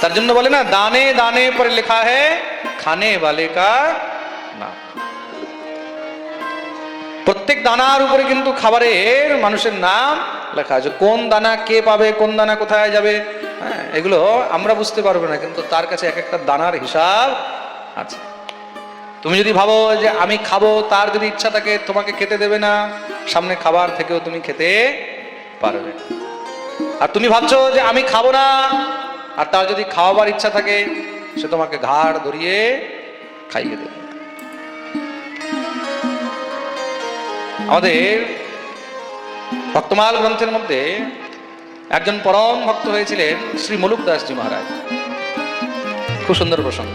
তার জন্য বলে না, দানে দানে পরে লেখা হে, খানে বালে কা না। প্রত্যেক দানার উপরে কিন্তু খাবারের মানুষের নাম লেখা আছে। কোন দানা কে পাবে, কোন দানা কোথায় যাবে হ্যাঁ এগুলো আমরা বুঝতে পারব না, কিন্তু তার কাছে এক একটা দানার হিসাব আছে। তুমি যদি ভাবো যে আমি খাব, তার যদি ইচ্ছা থাকে, তোমাকে খেতে দেবে না, সামনে খাবার থেকেও তুমি খেতে পারবে। আর তুমি ভাবছ যে আমি খাব না আর তার যদি খাওয়াবার ইচ্ছা থাকে, সে তোমাকে ঘাড় ধরিয়ে খাইয়ে দেবে। আমাদের ভক্তমাল গ্রন্থের মধ্যে একজন পরম ভক্ত হয়েছিলেন শ্রী মলুক দাসজি মহারাজ। খুব সুন্দর প্রসঙ্গ।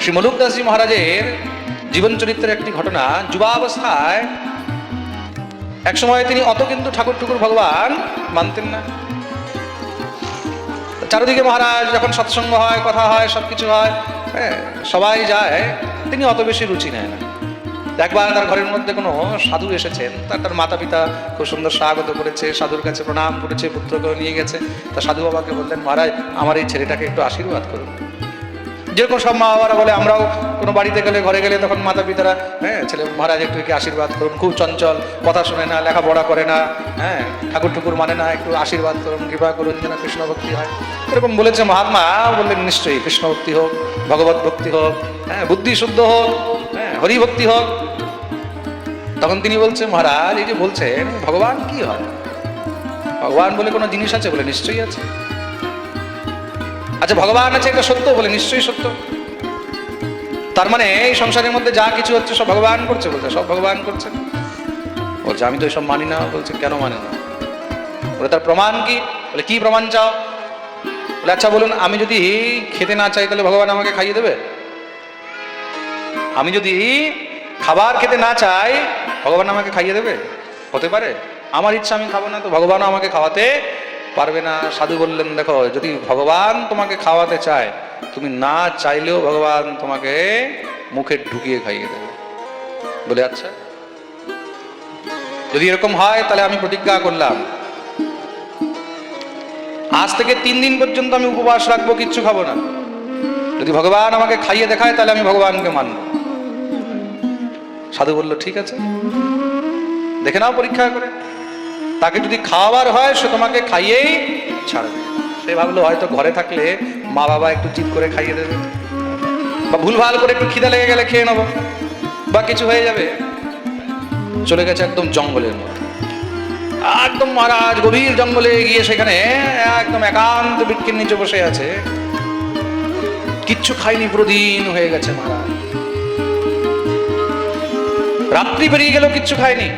শ্রী মলুক দাসজি মহারাজের জীবন চরিত্রের একটি ঘটনা যুবাবস্থায় এক সময় তিনি অত কিন্তু ঠাকুর ঠুকুর ভগবান মানতেন না। চারিদিকে মহারাজ, যখন সৎসঙ্গ হয়, কথা হয় সব কিছু হয় হ্যাঁ সবাই যায়, তিনি অত বেশি রুচি নেয় না। একবার তার ঘরের মধ্যে কোনো সাধু এসেছেন, তার তার মাতা পিতা খুব সুন্দর স্বাগত করেছে, সাধুর কাছে প্রণাম করেছে পুত্রকে নিয়ে গেছে। তা সাধু বাবাকে বললেন, মহারাজ, আমার এই ছেলেটাকে একটু আশীর্বাদ করুন। যেরকম সব মা বাবারা বলে, আমরাও কোনো বাড়িতে গেলে, ঘরে গেলে তখন মাতা পিতারা হ্যাঁ ছেলে মহারাজ একটু একে আশীর্বাদ করুন, খুব চঞ্চল, কথা শোনে না, লেখাপড়া করে না হ্যাঁ ঠাকুর ঠুকুর মানে না, একটু আশীর্বাদ করুন, কৃপা করুন যেন কৃষ্ণ ভক্তি হয়। এরকম বলেছে মহাত্মা, বললেন নিশ্চয়ই কৃষ্ণ ভক্তি হোক, ভগবত ভক্তি হোক হ্যাঁ বুদ্ধি শুদ্ধ হোক হ্যাঁ হরি ভক্তি হোক। তখন তিনি বলছে, মহারাজ, এই যে বলছেন, ভগবান কি হয়? ভগবান বলে কোনো জিনিস আছে বলে নিশ্চয়ই আছে। আচ্ছা ভগবান আছে, এটা সত্য বলে, নিশ্চয়ই সত্য। তার মানে এই সংসারের মধ্যে যা কিছু হচ্ছে, সব ভগবান করছে বলছে, সব ভগবান করছে। বলছে, আমি তো এসব মানি না। বলছে, কেন মানে না? বলে, তার প্রমাণ কি? বলে, কি প্রমাণ চাও? বলে আচ্ছা বলুন, আমি যদি খেতে না চাই, তাহলে ভগবান আমাকে খাইয়ে দেবে? আমি যদি খাবার খেতে না চাই, ভগবান আমাকে খাইয়ে দেবে? হতে পারে। আমার ইচ্ছা, আমি খাব না, তো ভগবানও আমাকে খাওয়াতে পারবে না। সাধু বললেন, দেখো, যদি ভগবান তোমাকে খাওয়াতে চায়, তুমি না চাইলেও ভগবান তোমাকে মুখে ঢুকিয়ে খাইয়ে দেবে। বলে আচ্ছা। যদি এরকম হয়, তাহলে আমি প্রতিজ্ঞা করলাম। আজ থেকে তিন দিন পর্যন্ত আমি উপবাস রাখব, কিচ্ছু খাব না। যদি ভগবান আমাকে খাইয়ে দেখায়, তাহলে আমি ভগবানকে মানব। সাধু বলল, ঠিক আছে। দেখে নাও পরীক্ষা করে। তাকে যদি খাওয়াবার হয়, সে তোমাকে খাইয়েই ছাড়বে। সে ভাবলো, হয়তো ঘরে থাকলে মা বাবা একটু চিৎ করে খাইয়ে দেবে। বা ভুলভাল করে একটু খিদা লেগে গেলে খেয়ে নেব। বা কিছু হয়ে যাবে। চলে গেছে একদম জঙ্গলের মধ্যে। একদম মহারাজ, গভীর জঙ্গলে গিয়ে সেখানে একদম একান্ত বৃক্ষের নিচে বসে আছে। কিচ্ছু খাইনি পুরো দিন হয়ে গেছে মহারাজ। রাত্রি পেরিয়ে গেল কিচ্ছু খায়নি।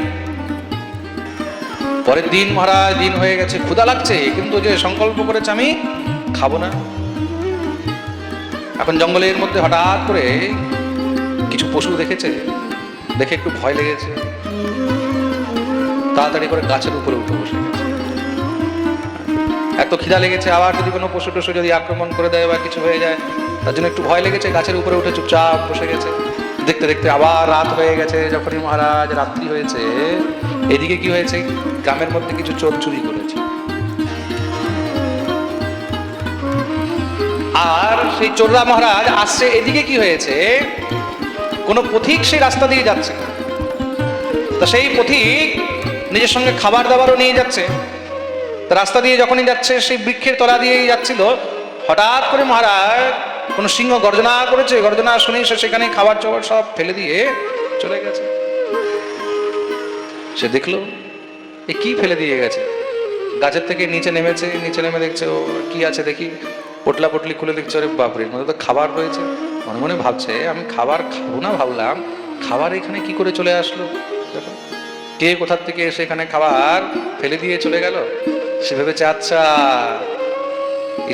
পরের দিন মহারাজ, দিন হয়ে গেছে, ক্ষুধা লাগছে, কিন্তু যে সংকল্প করেছে আমি খাব না। এখন জঙ্গলের মধ্যে হঠাৎ করে কিছু পশু দেখেছে, দেখে একটু ভয় লেগেছে। তাড়াতাড়ি করে গাছের উপরে উঠে বসে এত খিদা লেগেছে, আবার যদি কোনো পশু টশু যদি আক্রমণ করে দেয় বা কিছু হয়ে যায়, তার জন্য একটু ভয় লেগেছে, গাছের উপরে উঠে চুপচাপ বসে গেছে। দেখতে দেখতে আবার রাত হয়ে গেছে, যখনই মহারাজ রাত্রি হয়েছে, এদিকে কি হয়েছে? গ্রামের মধ্যে কিছু চোর চুরি করেছে। আর সেই চোররা মহারাজ আসছে, এদিকে কি হয়েছে? কোনো পথিক সেই রাস্তা দিয়ে যাচ্ছে। তা সেই পথিক নিজের সঙ্গে খাবার দাবারও নিয়ে যাচ্ছে। রাস্তা দিয়ে যখনই যাচ্ছে, সেই বৃক্ষের তলা দিয়েই যাচ্ছিল। হঠাৎ করে মহারাজ কোনো সিংহ গর্জনা করেছে, গর্জনা শুনে সে সেখানে খাবার চাবার সব ফেলে দিয়ে চলে গেছে। সে দেখল, এ কি ফেলে দিয়ে গেছে? গাছের থেকে নিচে নেমেছে, নিচে নেমে দেখছে, ও কি আছে দেখি। পটলা পটলি খুলে দেখছে আরে বাপরে মধ্যে তো খাবার রয়েছে। মনে মনে ভাবছে, আমি খাবার খাব না ভাবলাম, খাবার এখানে কি করে চলে আসলো? কে কোথার থেকে এসে এখানে খাবার ফেলে দিয়ে চলে গেল? সে ভেবেছে আচ্ছা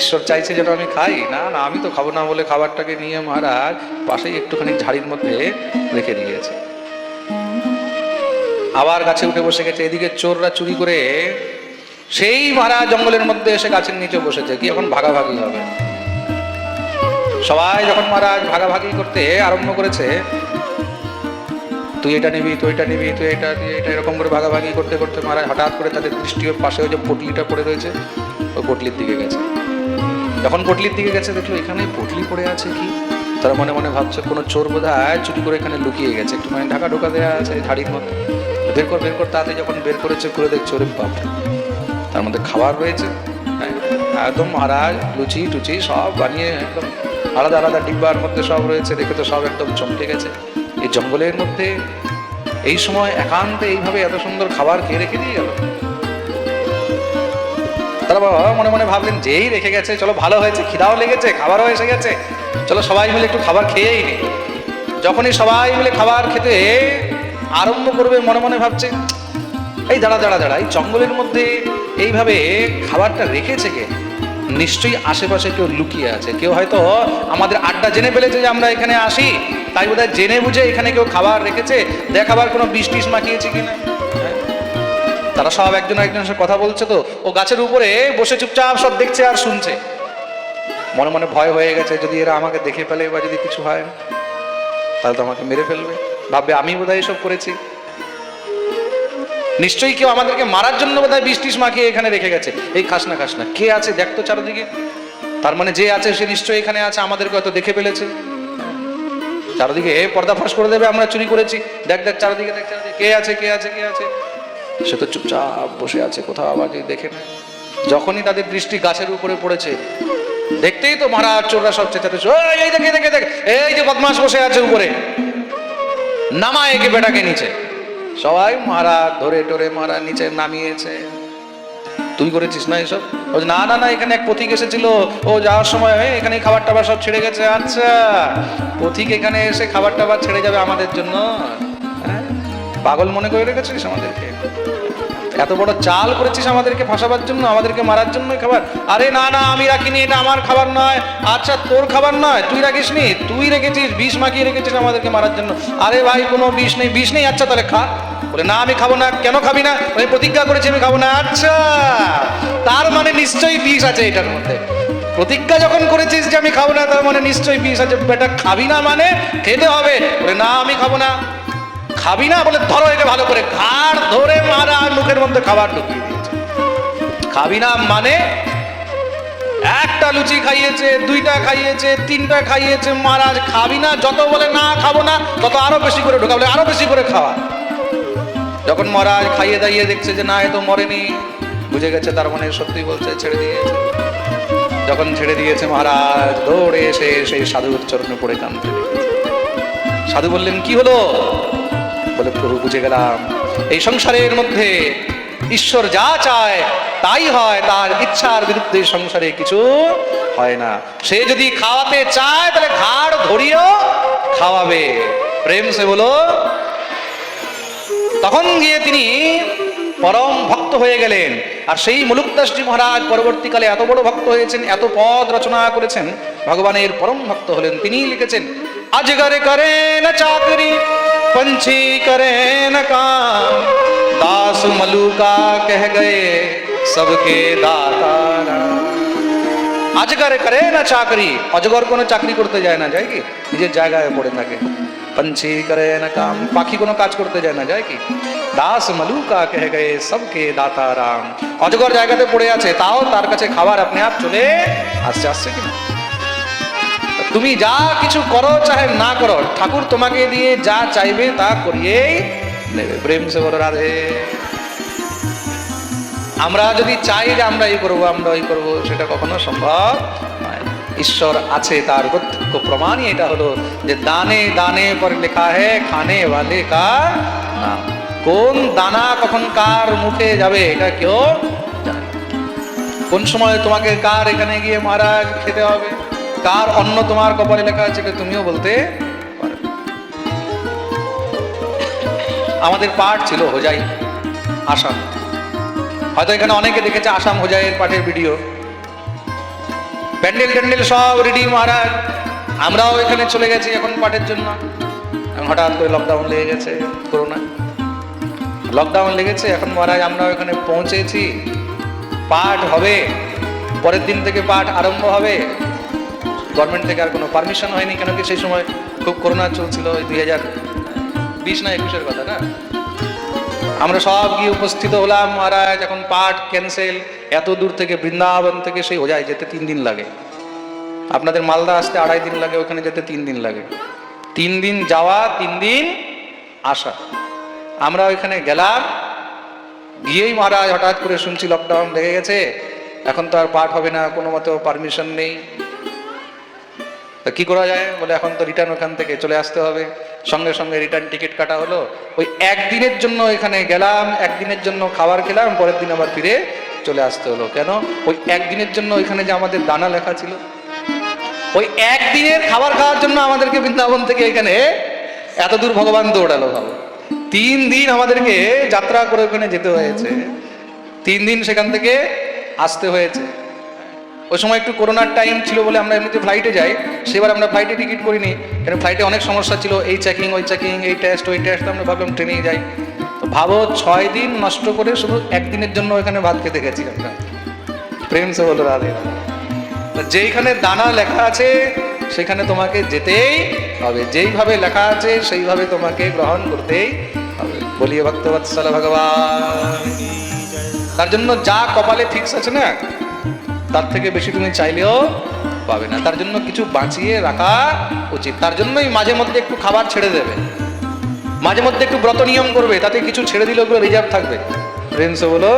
ঈশ্বর চাইছে যেন আমি খাই। না না, আমি তো খাব না বলে খাবারটাকে নিয়ে মহারাজ পাশেই একটুখানি ঝাড়ির মধ্যে রেখে দিয়েছে। আবার গাছে উঠে বসে গেছে। এদিকে চোররা চুরি করে সেই মহারাজ জঙ্গলের মধ্যে এসে গাছের নিচে বসেছে। কি এখন ভাগাভাগি হবে? সবাই যখন মহারাজ ভাগাভাগি করতে আরম্ভ করেছে, তুই এটা নিবি, তুই এটা নিবি, তুই এটা তুই এটা, এরকম করে ভাগাভাগি করতে করতে মহারাজ হঠাৎ করে তাদের দৃষ্টি পাশে ওই যে পটলিটা পড়ে রয়েছে, ওই পটলির দিকে গেছে। যখন পটলির দিকে গেছে দেখল এখানে পটলি পড়ে আছে কি? তারা মনে মনে ভাবছে কোনো চোর বোধ হয় চুরি করে এখানে লুকিয়ে গেছে। একটু মানে ঢাকা ঢোকা দেওয়া আছে ঝাড়ির মতো। বের কর বের কর তাতে যখন বের করেছে করে দেখছে ওরে বাপ তার মধ্যে খাবার রয়েছে হ্যাঁ, একদম মহারাজ লুচি টুচি সব বানিয়ে একদম আলাদা আলাদা ডিব্বার মধ্যে সব রয়েছে দেখে তো সব একদম চমকে গেছে। এই জঙ্গলের মধ্যে এই সময় একান্তে এইভাবে এত সুন্দর খাবার খেয়ে রেখে দিয়ে গেল। তারা বাবা মনে মনে ভাবলেন, যেই রেখে গেছে, চলো, ভালো হয়েছে, খিদাও লেগেছে, খাবারও এসে গেছে। চলো, সবাই মিলে একটু খাবার খেয়েই নি। যখনই সবাই মিলে খাবার খেতে আরম্ভ করবে, মনে মনে ভাবছে, এই, দাঁড়া দাঁড়া দাঁড়া, এই জঙ্গলের মধ্যে এইভাবে খাবারটা রেখেছে কে? নিশ্চয়ই আশেপাশে কেউ লুকিয়ে আছে। কেউ হয়তো আমাদের আড্ডা জেনে ফেলেছে যে আমরা এখানে আসি, তাই বোধহয় জেনে বুঝে এখানে কেউ খাবার রেখেছে। দেখাবার কোনো বিষ টিস মাখিয়েছে কিনা? তারা সব একজন একজনের সাথে কথা বলছে তো। ও গাছের উপরে বসে চুপচাপ সব দেখছে আর শুনছে। মনে মনে ভয় হয়ে গেছে, যদি এরা আমাকে দেখে ফেলে বা যদি কিছু হয়, তাহলে তো আমাকে মেরে ফেলবে। ভাববে আমি বোধহয় এসব করেছি। নিশ্চয়ই কেউ আমাদেরকে মারার জন্য বোধহয় বিষ টিস মাখিয়ে এখানে রেখে গেছে। এই খাস না খাস না। কে আছে? দেখতো চারদিকে। তার মানে যে আছে, সে নিশ্চয়ই এখানে আছে, আমাদেরকে হয়তো দেখে ফেলেছে। চারদিকে পর্দা ফাঁস করে দেবে, আমরা চুরি করেছি। দেখ দেখ, চারদিকে দেখ, চারদিকে। কে আছে কে আছে কে আছে? সে তো চুপচাপ বসে আছে কোথাও যদি দেখে না যখনই তাদের দৃষ্টি গাছের উপরে পড়েছে দেখতেই তো মহারাজ চোররা সব চেঁচাতে "এই, দেখে দেখে দেখ এই যে বদমাস বসে আছে উপরে। নামা একে বেটাকে নিচে। সবাই মহারাজ ধরে টরে মহারাজ নিচে নামিয়েছে। তুই করেছিস না এসব? বলছে, না না না এখানে এক পথিক এসেছিল। ও যাওয়ার সময় "এই, এখানে খাবার টাবার সব ছেড়ে গেছে আচ্ছা। পথিক এখানে এসে খাবার টাবার ছেড়ে যাবে আমাদের জন্য। হ্যাঁ? পাগল মনে করে রেখেছিস আমাদেরকে? এত বড় চাল করেছিস আমাদেরকে ফাঁসাবার জন্য, আমাদেরকে মারার জন্য খাবার? আরে না না, আমি রাখিনি, এটা আমার খাবার নয়। আচ্ছা তোর খাবার নয়, তুই রাখিস নি তুই রেখেছিস, বিষ মাখিয়ে রেখেছিস আমাদেরকে মারার জন্য। আরে ভাই, কোনো বিষ নেই বিষ নেই আচ্ছা তাহলে খা। বলে, না, আমি খাব না, কেন খাবি না? আমি প্রতিজ্ঞা করেছি, আমি খাব না। আচ্ছা তার মানে নিশ্চয়ই বিষ আছে এটার মধ্যে। প্রতিজ্ঞা যখন করেছিস যে আমি খাব না, তার মানে নিশ্চয়ই বিষ আছে। বেটা, খাবি না মানে খেতে হবে। বলে, না, আমি খাব না। খাবি না বলে ধরো একে ভালো করে। ঘাড় ধরে মারা মুখের মধ্যে খাবার ঢুকিয়ে দিয়েছে। খাবি না মানে একটা লুচি খাইয়েছে, দুইটা খাইয়েছে, তিনটা খাইয়েছে মহারাজ খাবি না, যত বলে না খাব না, তত আরও বেশি করে ঢোকা বলে আরও বেশি করে খাওয়া। যখন মহারাজ খাইয়ে দাইয়ে দেখছে যে না, এ তো মরেনি, বুঝে গেছে তার মানে সত্যি বলছে, ছেড়ে দিয়েছে। যখন ছেড়ে দিয়েছে মহারাজ, দৌড়ে এসে সেই সাধুর চরণে পড়ে কাঁদতে সাধু বললেন, কি হলো? বলে প্রভু বুঝে গেলাম। এই সংসারের মধ্যে ঈশ্বর যা চায় তাই হয়, তার ইচ্ছার বিরুদ্ধে সংসারে কিছু হয় না। সে যদি খাওয়াতে চায়, তাহলে ঘাড় ধরিয়েও খাওয়াবে। প্রেম সে বলো, তখন গিয়ে তিনি পরম ভক্ত হয়ে গেলেন। আর সেই মুলুকদাসজি মহারাজ পরবর্তীকালে এত বড় ভক্ত হয়েছেন, এত পদ রচনা করেছেন, ভগবানের পরম ভক্ত হলেন। তিনি লিখেছেন আজগর করে না চাকরি पंछी करे न काम दास मलुका कह गए सबके दाता আজগর করে না চাকরি অজগর কোনো চাকরি করতে যায় না যায় কি নিজের জায়গায় পড়ে থাকে পঞ্ছি করে না কাম পাখি কোনো কাজ করতে যায় না যায় কি দাস মলুকা কে গে সবকে দাতা রাম অজগর জায়গাতে পড়ে আছে তাও তার কাছে খাবার আপনি আপ চলে আসছে আসছে কি না তুমি যা কিছু করো, চাহে না করো, ঠাকুর তোমাকে দিয়ে যা চাইবে তা করিয়েই নেবে। প্রেম সে বলো রাধে। আমরা যদি চাই যে আমরা এই করব, আমরা ওই করব, সেটা কখনো সম্ভব নয়। ঈশ্বর আছে তার প্রত্যক্ষ প্রমাণই, এটা হলো যে দানে দানে পর লেখা হে, খানে ওয়ালে কার নাম। কোন দানা কখন কার মুখে যাবে, এটা কেউ কোন সময় তোমাকে কার এখানে গিয়ে মহারাজ খেতে হবে? কার অন্য তোমার কপালে লেখা আছে তুমিও বলতে আমাদের পাঠ ছিল হোজাই আসাম। হয়তো এখানে অনেকে দেখেছে আসাম হোজাইয়ের পাঠের ভিডিও। প্যান্ডেল ট্যান্ডেল সব রেডি মহারাজ। আমরাও এখানে চলে গেছি এখন পাঠের জন্য। হঠাৎ করে লকডাউন লেগে গেছে করোনা লকডাউন লেগেছে, এখন মহারাজ আমরাও এখানে পৌঁছেছি। পাঠ হবে। পরের দিন থেকে পাঠ আরম্ভ হবে। গভর্নমেন্ট থেকে আর কোনো পারমিশন হয়নি, কেন কি সেই সময় খুব করোনা চলছিল, ওই দুই হাজার বিশ না একুশের কথা না? আমরা সব গিয়ে উপস্থিত হলাম মহারাজ, এখন পাঠ ক্যান্সেল এত দূর থেকে বৃন্দাবন থেকে সেই হোজায় যেতে তিন দিন লাগে। আপনাদের মালদা আসতে আড়াই দিন লাগে, ওখানে যেতে তিন দিন লাগে। তিন দিন যাওয়া, তিন দিন আসা। আমরা ওইখানে গেলাম, গিয়েই মহারাজ হঠাৎ করে শুনছি লকডাউন লেগে গেছে, এখন তো আর পাঠ হবে না, কোনো মতো পারমিশন নেই। তা কি করা যায়? বলে এখন তো রিটার্ন ওখান থেকে চলে আসতে হবে। সঙ্গে সঙ্গে রিটার্ন টিকিট কাটা হলো। ওই একদিনের জন্য এখানে গেলাম, একদিনের জন্য খাবার খেলাম, পরের দিন আবার ফিরে চলে আসতে হলো। কেন? ওই একদিনের জন্য ওইখানে যে আমাদের দানা লেখা ছিল। ওই একদিনের খাবার খাওয়ার জন্য আমাদেরকে বৃন্দাবন থেকে এখানে এত দূর ভগবান দৌড়ালো ভালো তিন দিন আমাদেরকে যাত্রা করে ওখানে যেতে হয়েছে। তিন দিন সেখান থেকে আসতে হয়েছে। ওই সময় একটু করোনার টাইম ছিল বলে আমরা এমনিতে ফ্লাইটে যাই, সেবার আমরা ফ্লাইটে টিকিট করিনি কারণ ফ্লাইটে অনেক সমস্যা ছিল, এই চেকিং ওই চেকিং এই টেস্ট ওই টেস্ট আমরা ভাবলাম ট্রেনেই যাই। তো ভাবো ছয় দিন নষ্ট করে শুধু একদিনের জন্য ওখানে ভাত খেতে গেছি আমরা। প্রেম সে বলো রাধে। যেইখানে দানা লেখা আছে, সেখানে তোমাকে যেতেই হবে। যেইভাবে লেখা আছে, সেইভাবে তোমাকে গ্রহণ করতেই হবে। বলিয়ে ভক্তবৎসল ভগবান। তার জন্য যা কপালে ফিক্স আছে না তার থেকে বেশি তুমি চাইলেও পাবে না। তার জন্য কিছু বাঁচিয়ে রাখা উচিত। তার জন্যই মাঝে মধ্যে একটু খাবার ছেড়ে দেবে। মাঝে মধ্যে একটু ব্রত নিয়ম করবে, তাতে কিছু ছেড়ে দিলে ওগুলো রিজার্ভ থাকবে। প্রিন্স বলো